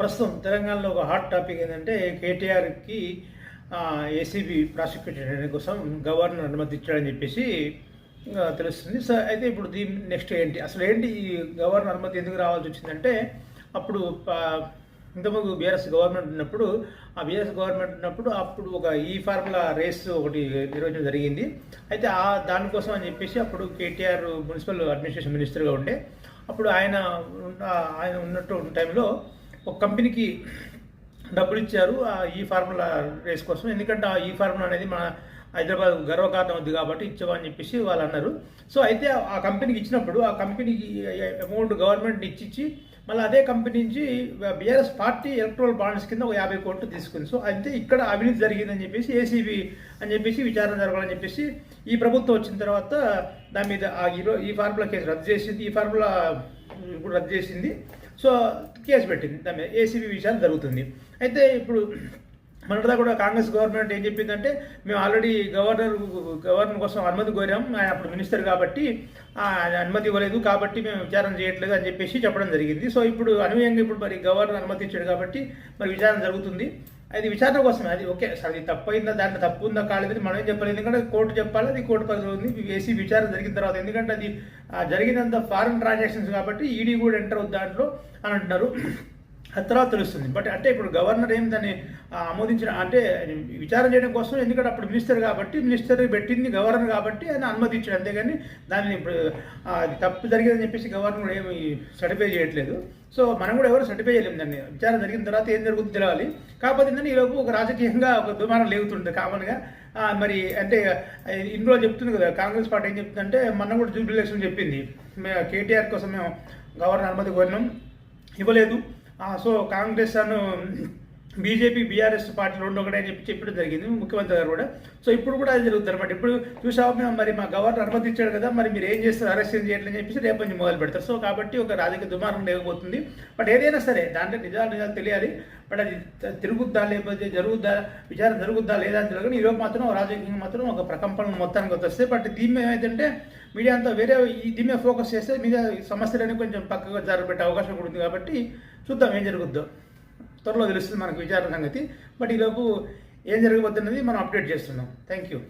ప్రస్తుతం తెలంగాణలో ఒక హాట్ టాపిక్ ఏంటంటే కేటీఆర్కి ఏసీబీ ప్రాసిక్యూటర్ కోసం గవర్నర్ అనుమతి ఇచ్చాడని చెప్పేసి తెలుస్తుంది. సో అయితే ఇప్పుడు దీని నెక్స్ట్ ఏంటి? అసలు ఏంటి ఈ గవర్నర్ అనుమతి ఎందుకు రావాల్సి వచ్చిందంటే అప్పుడు ప- ఇంతకుముందు బీఆర్ఎస్ గవర్నమెంట్ ఉన్నప్పుడు ఆ బీఆర్ఎస్ గవర్నమెంట్ ఉన్నప్పుడు అప్పుడు ఒక ఈ ఫార్ములా రేస్ ఒకటి నిర్వహించడం జరిగింది. అయితే ఆ దానికోసం అని చెప్పేసి అప్పుడు కేటీఆర్ మున్సిపల్ అడ్మినిస్ట్రేషన్ మినిస్టర్గా ఉండే అప్పుడు ఆయన ఆయన ఉన్నట్టు టైంలో ఒక కంపెనీకి డబ్బులు ఇచ్చారు ఆ ఈ ఫార్ములా రేస్ కోసం. ఎందుకంటే ఆ ఈ ఫార్ములా అనేది మన హైదరాబాద్ గర్వకారణం ఉంది కాబట్టి ఇచ్చామని చెప్పేసి వాళ్ళు అన్నారు. సో అయితే ఆ కంపెనీకి ఇచ్చినప్పుడు ఆ కంపెనీకి అమౌంట్ గవర్నమెంట్ ఇచ్చిచ్చి మళ్ళీ అదే కంపెనీ నుంచి బీఆర్ఎస్ పార్టీ ఎలక్ట్రల్ బాండ్స్ కింద ఒక యాభై కోట్లు తీసుకుంది. సో అయితే ఇక్కడ అవినీతి జరిగిందని చెప్పేసి ఏసీబీ అని చెప్పేసి విచారణ జరగాలని చెప్పేసి ఈ ప్రభుత్వం వచ్చిన తర్వాత దాని మీద ఆ ఈ ఫార్ములా కేసు రద్దు చేసింది. ఈ ఫార్ములా ఇప్పుడు రద్దు చేసింది. సో కేసు పెట్టింది. దాని మీద ఏసీబీ విషయాలు జరుగుతుంది. అయితే ఇప్పుడు మొన్నటిదా కూడా కాంగ్రెస్ గవర్నమెంట్ ఏం చెప్పిందంటే మేము ఆల్రెడీ గవర్నర్ గవర్నర్ కోసం అనుమతి కోరాం. ఆయన అప్పుడు మినిస్టర్ కాబట్టి ఆయన అనుమతి ఇవ్వలేదు కాబట్టి మేము విచారణ చేయట్లేదు అని చెప్పేసి చెప్పడం జరిగింది. సో ఇప్పుడు అనుయంగా ఇప్పుడు మరి గవర్నర్ అనుమతి ఇచ్చాడు కాబట్టి మరి విచారణ జరుగుతుంది. అది విచారణ కోసమే అది ఓకే సార్ అది తప్పైందా దాంట్లో తప్పు ఉందా కాలేదని మనం ఏం చెప్పాలి? ఎందుకంటే కోర్టు చెప్పాలి అది కోర్టు పరిధిలో ఉంది వేసి విచారణ జరిగిన తర్వాత ఎందుకంటే అది జరిగినంత ఫారెన్ ట్రాన్సాక్షన్స్ కాబట్టి ఈడీ కూడా ఎంటర్ అవుతుంది దాంట్లో అని అంటున్నారు. ఆ తర్వాత తెలుస్తుంది. బట్ అంటే ఇప్పుడు గవర్నర్ ఏం దాన్ని ఆమోదించిన అంటే విచారణ చేయడం కోసం ఎందుకంటే అప్పుడు మినిస్టర్ కాబట్టి మినిస్టర్ పెట్టింది గవర్నర్ కాబట్టి ఆయన అనుమతి ఇచ్చాడు అంతేగాని దాన్ని ఇప్పుడు అది తప్పు జరిగిందని చెప్పేసి గవర్నర్ ఏమి సర్టిఫై చేయట్లేదు. సో మనం కూడా ఎవరు సర్టిఫై చేయలేము దాన్ని. విచారణ జరిగిన తర్వాత ఏం జరుగుతుందో తెలియాలి కాకపోతే ఏంటంటే ఈలోపు ఒక రాజకీయంగా ఒక దుమారం లేగుతుంటుంది కామన్గా. మరి అంటే ఇందులో చెప్తుంది కదా కాంగ్రెస్ పార్టీ ఏం చెప్తుందంటే మొన్న కూడా జూబ్లీ ఎలక్షన్ చెప్పింది. కేటీఆర్ కోసం మేము గవర్నర్ అనుమతి కోరినాం. ఇవ్వలేదు. సో కాంగ్రెస్ అను బీజేపీ బీఆర్ఎస్ పార్టీ రెండు ఒకటే అని చెప్పి చెప్పడం జరిగింది ముఖ్యమంత్రి గారు కూడా. సో ఇప్పుడు కూడా అది జరుగుతుంది అనమాట ఇప్పుడు చూసాము మేము మరి మా గవర్నర్ అనుమతి ఇచ్చాడు కదా మరి మీరు ఏం చేస్తారు అరెస్ట్ ఏం చేయట్లేదు అని చెప్పేసి రేపు నుంచి మొదలు పెడతారు. సో కాబట్టి ఒక రాజకీయ దుమారం లేకపోతుంది. బట్ ఏదైనా సరే దాంట్లో నిజాలు నిజాలు తెలియాలి. బట్ అది తిరుగుద్దా లేకపోతే జరుగుద్దా విచారణ జరుగుద్దా లేదా అని తెలియదు ఈరోజు మాత్రం రాజకీయంగా మాత్రం ఒక ప్రకంపన మొత్తానికి వస్తే బట్ దీని ఏమైతుంటే మీడియా అంతా వేరే ఈ దీని మీద ఫోకస్ చేస్తే మీద సమస్యలని కొంచెం పక్కగా జరగబెట్టే అవకాశం కూడా ఉంది కాబట్టి చూద్దాం ఏం జరుగుద్దో. త్వరలో తెలుస్తుంది మనకు విచారణ సంగతి. బట్ ఈలోపు ఏం జరగబోతున్నది మనం అప్డేట్ చేస్తున్నాం. Thank you